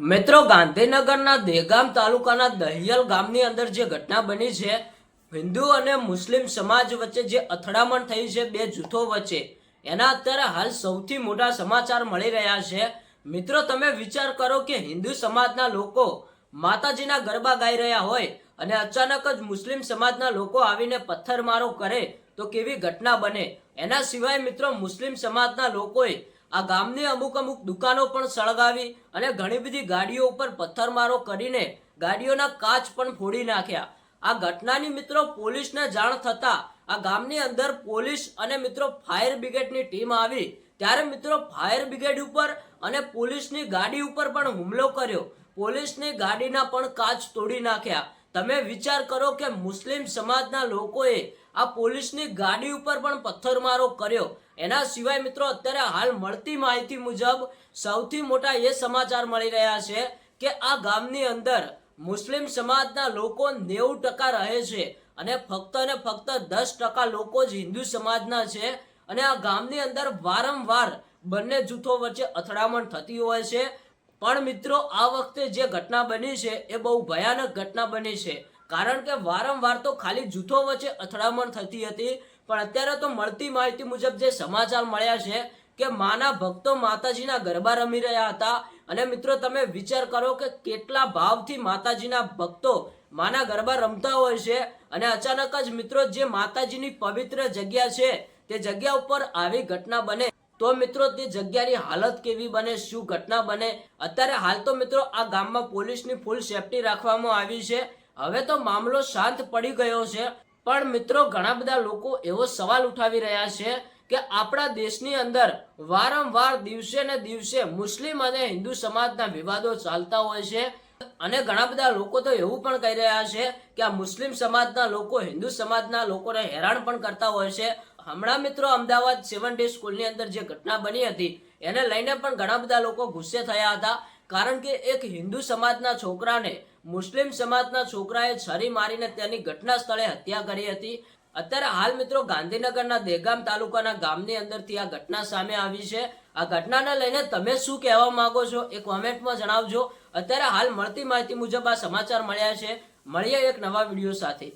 મિત્રો, ગાંધીનગરના દેગામ તાલુકાના દહિયલ ગામની અંદર જે ઘટના બની છે, હિન્દુ અને મુસ્લિમ સમાજ વચ્ચે જે અથડામણ થઈ છે, બે જૂથો વચ્ચે, એના અત્યારે હાલ સૌથી મોટા સમાચાર મળી રહ્યા છે. મિત્રો, તમે વિચાર કરો કે હિન્દુ સમાજના લોકો માતાજીના ગરબા ગાઈ રહ્યા હોય અને અચાનક જ મુસ્લિમ સમાજના લોકો આવીને પથ્થરમારો કરે, તો કેવી ઘટના બને? એના સિવાય મિત્રો, મુસ્લિમ સમાજના લોકોએ આ ગામની અમુક અમુક દુકાનો પણ સળગાવી અને ઘણી બધી ગાડીઓ ઉપર પથ્થરમારો કરીને ગાડીઓના કાચ પણ ફોડી નાખ્યા. આ ઘટનાની મિત્રો પોલીસને જાણ થતા આ ગામની અંદર પોલીસ અને મિત્રો ફાયર બ્રિગેડની ટીમ આવી. ત્યારે મિત્રો ફાયર બ્રિગેડ ઉપર અને પોલીસની ગાડી ઉપર પણ હુમલો કર્યો. પોલીસની ગાડીના પણ કાચ તોડી નાખ્યા. તમે વિચાર કરો કે મુસ્લિમ સમાજના લોકોએ આ પોલીસની ગાડી ઉપર પણ પથ્થરમારો કર્યો. એના સિવાય મિત્રો અત્યારે હાલ મળતી માહિતી મુજબ સૌથી મોટા એ સમાચાર મળી રહ્યા છે કે આ ગામની અંદર મુસ્લિમ સમાજના લોકો નેવું ટકા રહે છે અને ફક્ત ને ફક્ત દસ ટકા લોકો જ હિન્દુ સમાજના છે અને આ ગામની અંદર વારંવાર બંને જૂથો વચ્ચે અથડામણ થતી હોય છે. પણ મિત્રો, આ વખતે જે ઘટના બની છે, એ બહુ ભયાનક ઘટના બની છે. કારણ કે વારંવાર તો ખાલી જૂથો વચ્ચે અથડામણ થતી હતી, પણ અત્યારે તો મળતી માહિતી મુજબ જે સમાચાર મળ્યા છે કે માના ભક્તો માતાજીના ગરબા રમી રહ્યા હતા. અને મિત્રો, તમે વિચાર કરો કે કેટલા ભાવથી માતાજીના ભક્તો માના ગરબા રમતા હોય છે અને અચાનક જ મિત્રો, જે માતાજીની પવિત્ર જગ્યા છે, તે જગ્યા ઉપર આવી ઘટના બને. તો મિત્રો તે જગ્યાની હાલત કેવી બને, શું ઘટના બને? અત્યારે હાલ તો મિત્રો આ ગામમાં પોલીસની ફૂલ સેફટી રાખવામાં આવી છે. હવે તો મામલો શાંત પડી ગયો છે. પણ મિત્રો ઘણા બધા લોકો એવો સવાલ ઉઠાવી રહ્યા છે કે આપણા દેશની અંદર વારંવાર દિવસે ને દિવસે મુસ્લિમ અને હિન્દુ સમાજના વિવાદો ચાલતા હોય છે. અને ઘણા બધા લોકો તો એવું પણ કહી રહ્યા છે કે આ મુસ્લિમ સમાજના લોકો, હિન્દુ સમાજના લોકોને હેરાન પણ કરતા હોય છે. હમણાં મિત્રો અમદાવાદ સેવન ડે સ્કૂલની અંદર જે ઘટના બની હતી, એને લઈને પણ ઘણા બધા લોકો ગુસ્સે થયા હતા. કારણ કે એક હિન્દુ સમાજના છોકરાને, મુસ્લિમ સમાજના છોકરાએ છરી મારીને તેની ઘટના સ્થળે હત્યા કરી હતી. અત્યારે હાલ મિત્રો ગાંધીનગરના દેગામ તાલુકાના ગામની અંદરથી આ ઘટના સામે આવી છે. આ ઘટનાને લઈને તમે શું કહેવા માંગો છો એ કોમેન્ટમાં જણાવજો. અત્યારે હાલ મળતી માહિતી મુજબ આ સમાચાર મળ્યા છે. મળીએ એક નવા વીડિયો સાથે.